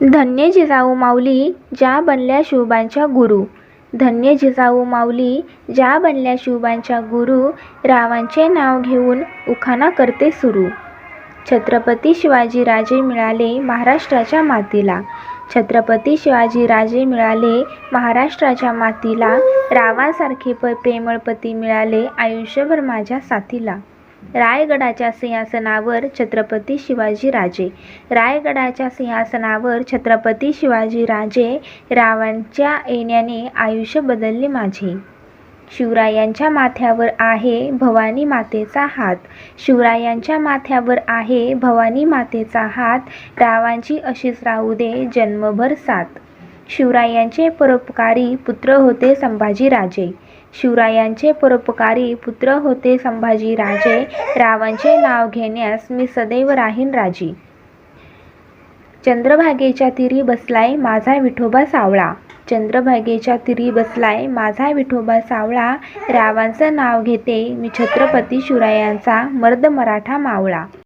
धन्य जिजाऊ माऊली ज्या बनल्या शिवबांच्या गुरु. धन्य जिजाऊ माऊली ज्या बनल्या शिवबांच्या गुरु रावांचे नाव घेऊन उखाणा करते सुरू. छत्रपती शिवाजीराजे मिळाले महाराष्ट्राच्या मातीला. छत्रपती शिवाजीराजे मिळाले महाराष्ट्राच्या मातीला. रावांसारखे प प्रेमळपती मिळाले आयुष्यभर माझ्या साथीला. रायगडाच्या सिंहासनावर छत्रपती शिवाजीराजे रायगडाच्या सिंहासनावर छत्रपती शिवाजीराजे रावांच्या येण्याने आयुष्य बदलले माझे. शिवरायांच्या माथ्यावर आहे भवानी मातेचा हात. शिवरायांच्या माथ्यावर आहे भवानी मातेचा हात. रावांची अशीच राहू दे जन्मभर साथ. शिवरायांचे परोपकारी पुत्र होते संभाजीराजे. शिवरायांचे परोपकारी पुत्र होते संभाजीराजे रावांचे नाव घेण्यास मी सदैव राहीन राजी. चंद्रभागेच्या तिरी बसलाय माझा विठोबा सावळा. चंद्रभागेच्या तिरी बसलाय माझा विठोबा सावळा. रावांचं नाव घेते मी छत्रपती शिवरायांचा मर्द मराठा मावळा.